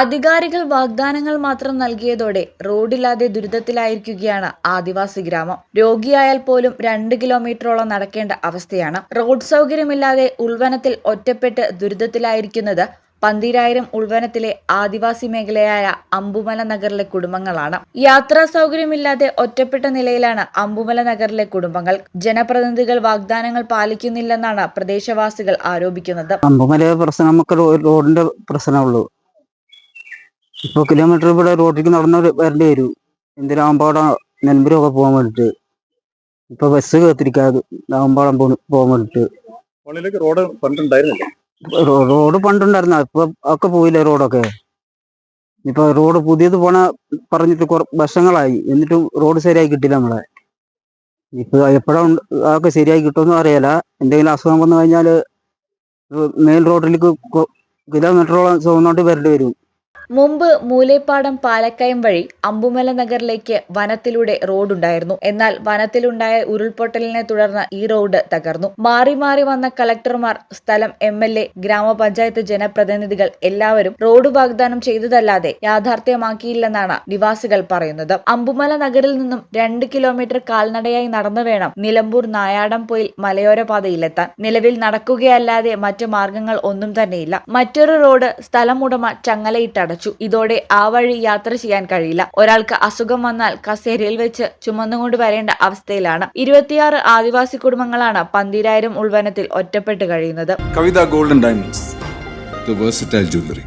അധികാരികൾ വാഗ്ദാനങ്ങൾ മാത്രം നൽകിയതോടെ റോഡില്ലാതെ ദുരിതത്തിലായിരിക്കുകയാണ് ആദിവാസി ഗ്രാമം. രോഗിയായാൽ പോലും രണ്ട് കിലോമീറ്ററോളം നടക്കേണ്ട അവസ്ഥയാണ്. റോഡ് സൗകര്യമില്ലാതെ ഉൾവനത്തിൽ ഒറ്റപ്പെട്ട് ദുരിതത്തിലായിരിക്കുന്നത് പന്തിരായിരം ഉൾവനത്തിലെ ആദിവാസി മേഖലയായ അമ്പുമല നഗറിലെ കുടുംബങ്ങളാണ്. യാത്രാ സൗകര്യമില്ലാതെ ഒറ്റപ്പെട്ട നിലയിലാണ് അമ്പുമല നഗറിലെ കുടുംബങ്ങൾ. ജനപ്രതിനിധികൾ വാഗ്ദാനങ്ങൾ പാലിക്കുന്നില്ലെന്നാണ് പ്രദേശവാസികൾ ആരോപിക്കുന്നത്. അമ്പുമല പ്രശ്നം നമുക്ക് റോഡിന്റെ പ്രശ്നമുള്ളൂ ഇപ്പൊ കിലോമീറ്റർ ഇവിടെ റോഡിലേക്ക് നടന്ന വരേണ്ടി വരും. എന്തിനാ ആമ്പാടം നെൽമ്പൂരൊക്കെ പോകാൻ വേണ്ടിട്ട്? ഇപ്പൊ ബസ് കേത്തിരിക്കാതെ ആമ്പാടം പോകാൻ വേണ്ടിട്ട്. റോഡ് പണ്ടുണ്ടായിരുന്നില്ല? റോഡ് പണ്ടുണ്ടായിരുന്ന. ഇപ്പൊ ഒക്കെ പോയില്ലേ റോഡൊക്കെ ഇപ്പൊ റോഡ് പുതിയത് പോണ പറഞ്ഞിട്ട് കുറെ വർഷങ്ങളായി. എന്നിട്ടും റോഡ് ശരിയായി കിട്ടില്ല നമ്മളെ. ഇപ്പൊ എപ്പോഴാ അതൊക്കെ ശരിയായി കിട്ടുമെന്ന് അറിയാല എന്തെങ്കിലും അസുഖം വന്നു കഴിഞ്ഞാൽ മെയിൻ റോഡിലേക്ക് കിലോമീറ്ററോളം ചുവന്നോട്ട് വരേണ്ടി വരും. മുമ്പ് മൂലേപ്പാടം പാലക്കയം വഴി അമ്പുമല നഗറിലേക്ക് വനത്തിലൂടെ റോഡുണ്ടായിരുന്നു. എന്നാൽ വനത്തിലുണ്ടായ ഉരുൾപൊട്ടലിനെ തുടർന്ന് ഈ റോഡ് തകർന്നു. മാറി മാറി വന്ന കളക്ടർമാർ സ്ഥലം എം എൽ എ ഗ്രാമപഞ്ചായത്ത് ജനപ്രതിനിധികൾ എല്ലാവരും റോഡ് വാഗ്ദാനം ചെയ്തതല്ലാതെ യാഥാർത്ഥ്യമാക്കിയില്ലെന്നാണ് നിവാസികൾ പറയുന്നത്. അമ്പുമല നഗറിൽ നിന്നും രണ്ട് കിലോമീറ്റർ കാൽനടയായി നടന്നു വേണം നിലമ്പൂർ നായാടം പോയിൽ മലയോര പാതയിലെത്താൻ. നിലവിൽ നടക്കുകയല്ലാതെ മറ്റു മാർഗങ്ങൾ ഒന്നും തന്നെയില്ല. മറ്റൊരു റോഡ് സ്ഥലം ഉടമ ചങ്ങലയിട്ടടച്ചു ഇതോടെ ആ വഴി യാത്ര ചെയ്യാൻ കഴിയില്ല. ഒരാൾക്ക് അസുഖം വന്നാൽ കസേരയിൽ വെച്ച് ചുമന്നുകൊണ്ട് വരേണ്ട അവസ്ഥയിലാണ്. ഇരുപത്തിയാറ് ആദിവാസി കുടുംബങ്ങളാണ് പന്തിരായിരം ഉൾവനത്തിൽ ഒറ്റപ്പെട്ട് കഴിയുന്നത്. Kavitha golden diamonds. ജ്വല്ലറി.